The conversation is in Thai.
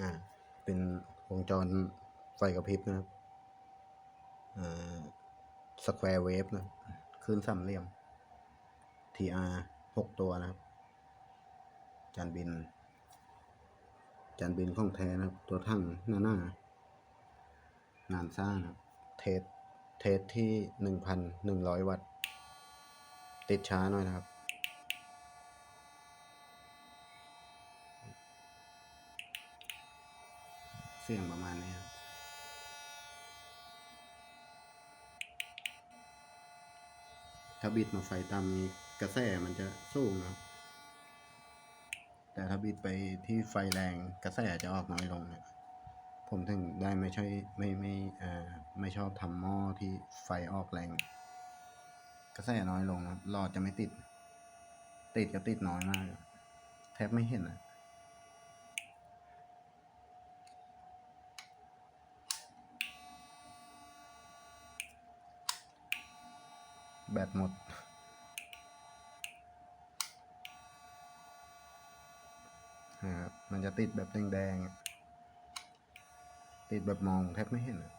อ่าเป็นวงจรไฟกระพริบนะครับอ่าสแควร์เวฟนะคลื่นสามเหลี่ยม TR หกตัวนะครับ จานบิน จานบินของแท้นะครับ ตัวทั้งหน้าหน้างานสร้างนะครับเทสเทสที่หนึ่งพันหนึ่งร้อยวัตต์ติดช้าหน่อยนะครับ เสียงประมาณนี้ครับถ้าบิดมาไฟตามนี้กระแสมันจะสูงนะแต่ถ้าบิดไปที่ไฟแรงกระแสจะออกน้อยลงนะผมถึงได้ไม่ใช่ไม่ไม่เอ่อไม่ชอบทำหม้อที่ไฟออกแรง กระแสน้อยลงนะหลอดจะไม่ติด ติดก็ติดน้อยมาก แทบไม่เห็นนะ แบตหมดนะครับมันจะติดแบบแดงๆ ติดแบบมองแทบไม่เห็นอะ